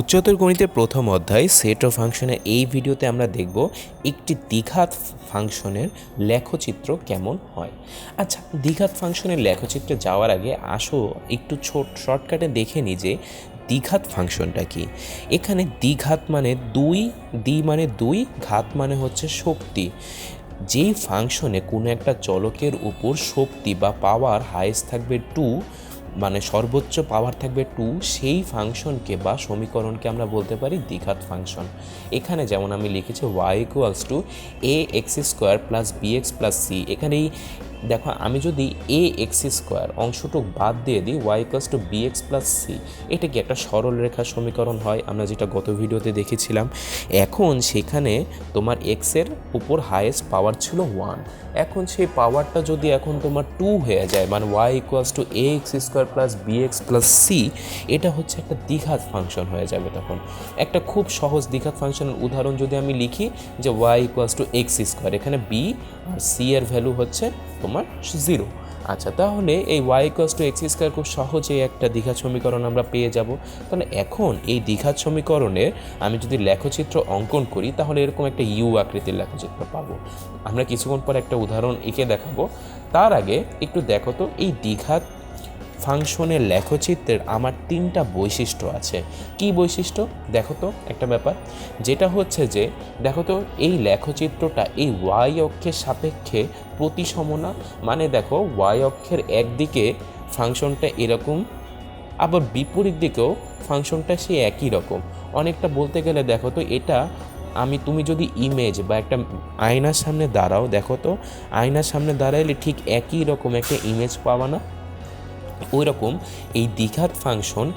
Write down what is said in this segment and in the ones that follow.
উচ্চতর গণিতের প্রথম অধ্যায় সেট অফ ফাংশনের এই ভিডিওতে আমরা দেখব একটি দ্বিঘাত ফাংশনের লেখচিত্র কেমন হয়। আচ্ছা দ্বিঘাত ফাংশনের লেখচিত্রে যাওয়ার আগে আসো, একটু ছোট শর্টকাটে দেখে নিই যে দ্বিঘাত ফাংশনটা কি। এখানে দ্বিঘাত মানে দুই, দ্বি মানে দুই, ঘাত মানে হচ্ছে শক্তি। যেই ফাংশনে কোনো একটা চলকের উপর শক্তি বা পাওয়ার হাইস্ট থাকবে টু মানে সর্বোচ্চ পাওয়ার থাকবে টু সেই ফাংশনকে বা সমীকরণকে আমরা বলতে পারি দ্বিঘাত ফাংশন এখানে যেমন আমি লিখেছি Y equals to A X square plus B X plus C এখানে এই দেখো, আমি যদি এ এক্স স্কোয়ার অংশটুক বাদ দিয়ে দিই Y equals to B X plus C এটা কি একটা সরল রেখার সমীকরণ হয়? আমরা যেটা গত ভিডিওতে দেখেছিলাম। এখন সেখানে তোমার এক্সের উপর হায়েস্ট পাওয়ার ছিল ওয়ান এখন সেই পাওয়ারটা যদি এখন তোমার টু হয়ে যায় মানে Y equals to A X square plus B X plus C এটা হচ্ছে একটা দ্বিঘাত ফাংশন হয়ে যাবে তখন। একটা খুব সহজ দ্বিঘাত ফাংশনের উদাহরণ যদি আমি লিখি, যে Y equals to X square এখানে বি আর সি এর ভ্যালু হচ্ছে তোমার জিরো আচ্ছা তাহলে এই Y cost to X square খুব সহজে একটা দীঘা সমীকরণ আমরা পেয়ে যাব। তাহলে এখন এই দীঘা সমীকরণের আমি যদি লেখচিত্র অঙ্কন করি, তাহলে এরকম একটা ইউ আকৃতির লেখচিত্র পাবো। আমরা কিছুক্ষণ পর একটা উদাহরণ এঁকে দেখাবো। তার আগে একটু দেখো তো, এই দ্বিঘাত ফাংশনের লেখচিত্রের আমার তিনটা বৈশিষ্ট্য আছে। কি বৈশিষ্ট্য? দেখো তো, একটা ব্যাপার। যেটা হচ্ছে যে, দেখো তো, এই লেখচিত্রটা এই ওয়াই অক্ষের সাপেক্ষে প্রতিসম না মানে দেখো, ওয়াই অক্ষের একদিকে ফাংশনটা এরকম, আবার বিপরীত দিকেও ফাংশনটা সে একই রকম। অনেকটা বলতে গেলে দেখো তো, এটা আমি, তুমি যদি ইমেজ বা একটা আয়নার সামনে দাঁড়াও, দেখো তো, আয়নার সামনে দাঁড়াইলে ঠিক একই রকম একটা ইমেজ পাবা না। ওই রকম এই দ্বিঘাত ফাংশন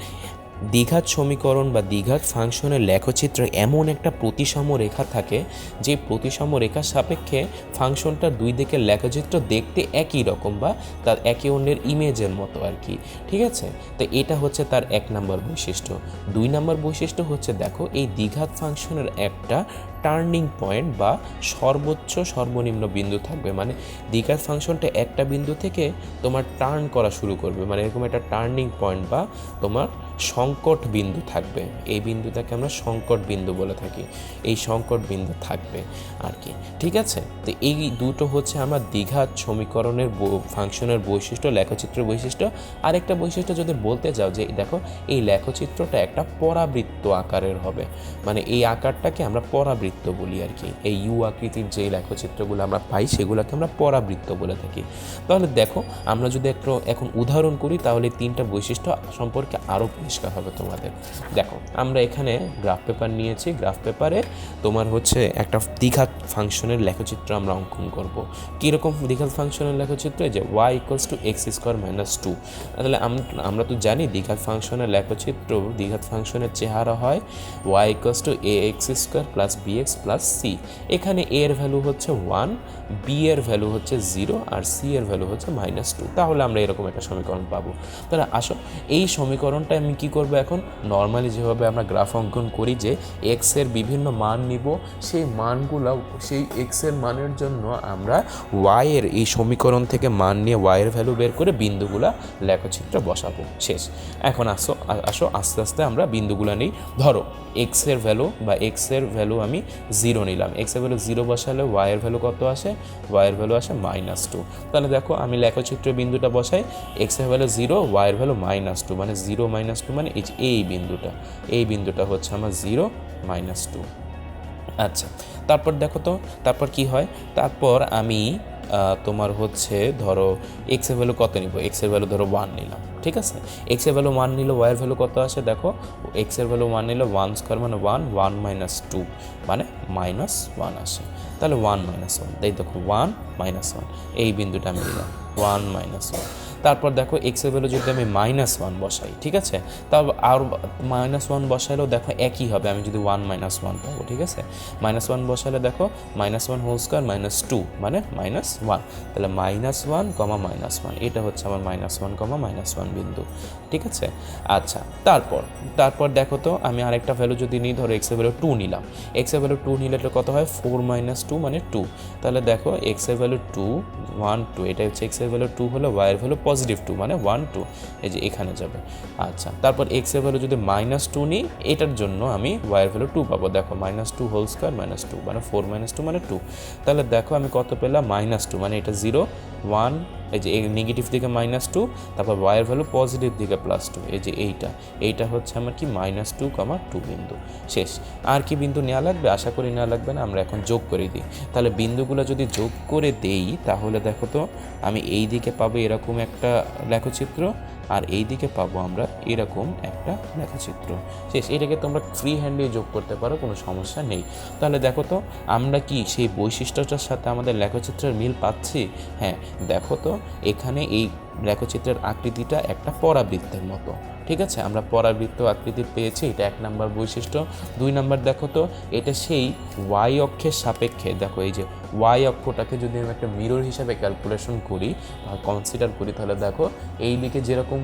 দ্বিঘাত সমীকরণ বা দ্বিঘাত ফাংশনের লেখচিত্রে এমন একটা প্রতিসম রেখা থাকে, যে প্রতিসম রেখার সাপেক্ষে ফাংশনটার দুই দিকের লেখচিত্র দেখতে একই রকম বা তার একে অন্যের ইমেজের মতো আর কি, ঠিক আছে? তো এটা হচ্ছে তার এক নম্বর বৈশিষ্ট্য। দুই নম্বর বৈশিষ্ট্য হচ্ছে, দেখো, এই দ্বিঘাত ফাংশনের একটা টার্নিং পয়েন্ট বা সর্বোচ্চ সর্বনিম্ন বিন্দু থাকবে। মানে দ্বিঘাত ফাংশনটা একটা বিন্দু থেকে তোমার টার্ন করা শুরু করবে। মানে এরকম একটা টার্নিং পয়েন্ট বা তোমার সংকট বিন্দু থাকবে। এই বিন্দুটাকে আমরা সংকট বিন্দু বলে থাকি। এই সংকট বিন্দু থাকবে আর কি। ঠিক আছে? তো এই দুটো হচ্ছে আমার দ্বিঘাত সমীকরণের ফাংশনের বৈশিষ্ট্য, লেখচিত্রের বৈশিষ্ট্য। আরেকটা বৈশিষ্ট্য যদি বলতে যাও যে, দেখো, এই লেখচিত্রটা একটা পরাবৃত্ত আকারের হবে। মানে এই আকারটাকে আমরা পরাবৃত্ত বলি আর কি। এই ইউ আকৃতির যে লেখচিত্রগুলো আমরা পাই, সেগুলোকে আমরা পরাবৃত্ত বলে থাকি। তাহলে দেখো, আমরা যদি একটু এখন উদাহরণ করি, তাহলে তিনটা বৈশিষ্ট্য সম্পর্কে আরও পরিষ্কার হবে তোমাদের। দেখো, আমরা এখানে গ্রাফ পেপার নিয়েছি। গ্রাফ পেপারে তোমার হচ্ছে একটা দ্বিঘাত ফাংশনের লেখচিত্র আমরা অঙ্কন করব। কীরকম দ্বিঘাত ফাংশনের লেখচিত্র? যে Y equals to X square minus two তাহলে আমরা তো জানি দ্বিঘাত ফাংশনের লেখচিত্র দ্বিঘাত ফাংশনের চেহারা হয় Y equals to A X square plus B X plus C এখানে এ এর ভ্যালু হচ্ছে ওয়ান বি এর ভ্যালু হচ্ছে জিরো আর সি এর ভ্যালু হচ্ছে মাইনাস টু তাহলে আমরা এরকম একটা সমীকরণ পাবো। তাহলে আসো, এই সমীকরণটা আমি কি করব এখন? নর্মালি যেভাবে আমরা গ্রাফ অঙ্কন করি যে এক্সের বিভিন্ন মান নিব, সেই মানগুলো সেই এক্সের মানের জন্য আমরা ওয়াই এর এই সমীকরণ থেকে মান নিয়ে ওয়াই এর ভ্যালু বের করে বিন্দুগুলা লেখচিত্রে বসাবো। শেষ। এখন আসো আসো, আস্তে আস্তে আমরা বিন্দুগুলো নিই। ধরো এক্সের ভ্যালু বা এক্সের ভ্যালু আমি জিরো নিলাম। এক্সের ভ্যালু জিরো বসালে ওয়াই এর ভ্যালু কত আসে? ওয়াই এর ভ্যালু আসে মাইনাস টু তাহলে দেখো, আমি লেখচিত্রের বিন্দুটা বসাই এক্সের ভ্যালু জিরো ওয়াই এর ভ্যালু মাইনাস টু মানে জিরো মাইনাস টু মানে এই বিন্দুটা। এই বিন্দুটা হচ্ছে আমার জিরো মাইনাস টু আচ্ছা তারপর দেখো তো, তারপর কি হয়? তারপর আমি তোমার হচ্ছে ধরো এক্সের ভ্যালু কত নিব? এক্সের ভ্যালু ধরো ওয়ান নিলাম। ঠিক আছে? এক্সের ভ্যালু ওয়ান নিল ওয়াইয়ের ভ্যালু কত আসে? দেখো এক্সের ভ্যালু ওয়ান নিল ওয়ান স্কোয়ার মানে ওয়ান ওয়ান মাইনাস টু মানে মাইনাস ওয়ান আসে। তাহলে ওয়ান মাইনাস ওয়ান তাই দেখো ওয়ান মাইনাস ওয়ান এই বিন্দুটা আমি নিলাম ওয়ান মাইনাস ওয়ান তারপর দেখো এক্সের ভ্যালু যদি আমি মাইনাস ওয়ান বসাই, ঠিক আছে? তাও আর মাইনাস ওয়ান বসাইলেও দেখো একই হবে, আমি যদি ওয়ান মাইনাস ওয়ান পাবো, ঠিক আছে? মাইনাস ওয়ান বসালে দেখো minus one whole square minus two মানে মাইনাস ওয়ান তাহলে minus one comma minus one এটা হচ্ছে আমার minus one comma minus one বিন্দু, ঠিক আছে? আচ্ছা তারপর তারপর দেখো তো আমি আরেকটা ভ্যালু যদি নিই, ধরো এক্সের ভ্যালু টু নিলাম। এক্সের ভ্যালু টু নিলে কত হয়? ফোর মাইনাস টু মানে টু তাহলে দেখো এক্সের ভ্যালু টু ওয়ান টু এটা হচ্ছে এক্সের ভ্যালু টু হলো ওয়াইয়ের ভ্যালু পজিটিভ টু মানে ওয়ান টু এই যে এখানে যাবে। আচ্ছা তারপর এক্সের ভ্যালু যদি মাইনাস টু নিই, এটার জন্য আমি ওয়াইয়ের ভ্যালু টু পাবো। দেখো minus two whole square minus two মানে ফোর মাইনাস টু মানে টু তাহলে দেখো আমি কত পেলাম? মাইনাস টু মানে এটা জিরো ওয়ান এই যে নেগেটিভ দিকে মাইনাস টু তারপর ওয়াইয়ের ভ্যালু পজিটিভ দিকে প্লাস টু এই যে এইটা। এইটা হচ্ছে আমার কি মাইনাস টু কমা টু বিন্দু। শেষ। আর কি বিন্দু নেওয়া লাগবে? আশা করি নেওয়া লাগবে না, আমরা এখন যোগ করে দিই। তাহলে বিন্দুগুলো যদি যোগ করে দেই, তাহলে দেখো তো, আমি এই দিকে পাবো এরকম একটা লেখচিত্র আর এই দিকে পাবো আমরা এরকম একটা লেখাচিত্র শেষ, এটাকে তোমরা ফ্রি হ্যান্ডে যোগ করতে পারো, কোনো সমস্যা নেই। তাহলে দেখো তো, আমরা কি সেই বৈশিষ্ট্যটার সাথে আমাদের লেখচিত্রের মিল পাচ্ছি? হ্যাঁ দেখো তো, এখানে এই লেখচিত্রের আকৃতিটা একটা পরাবৃত্তের মতো। ঠিক আছে? আমরা পরাবৃত্ত আকৃতি পেয়েছি, এটা এক নাম্বার বৈশিষ্ট্য। দুই নাম্বার দেখো তো, এটা সেই ওয়াই অক্ষের সাপেক্ষে। দেখো, এই যে ওয়াই অক্ষটাকে যদি আমি একটা মিরর হিসাবে ক্যালকুলেশন করি, বা কনসিডার করি, তাহলে দেখো এই দিকে যেরকম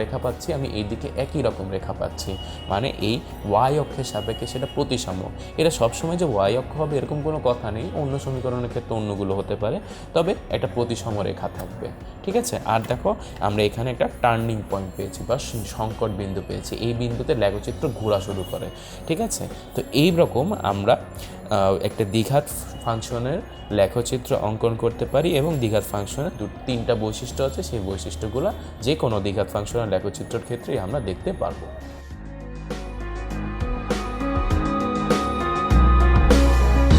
রেখা পাচ্ছি, আমি এই দিকে একই রকম রেখা পাচ্ছি। মানে এই ওয়াই অক্ষের সাপেক্ষে সেটা প্রতিসাম্য এটা সবসময় যে ওয়াই অক্ষ হবে এরকম কোনো কথা নেই, অন্য সমীকরণের ক্ষেত্রে অন্যগুলো হতে পারে, তবে একটা প্রতিসম রেখা থাকবে, ঠিক আছে? আর দেখো, আমরা এখানে একটা টার্নিং পয়েন্ট পেয়েছি, বা সংকট বিন্দু পেয়েছি, এই বিন্দুতে লেগচিত্র ঘোরা শুরু করে, ঠিক আছে? তো এই রকম আমরা একটা দ্বিঘাত ফাংশনের লেখচিত্র অঙ্কন করতে পারি এবং দ্বিঘাত ফাংশনের দু তিনটা বৈশিষ্ট্য আছে, সেই বৈশিষ্ট্যগুলো যে কোনো দ্বিঘাত ফাংশনের লেখচিত্রের ক্ষেত্রেই আমরা দেখতে পারব।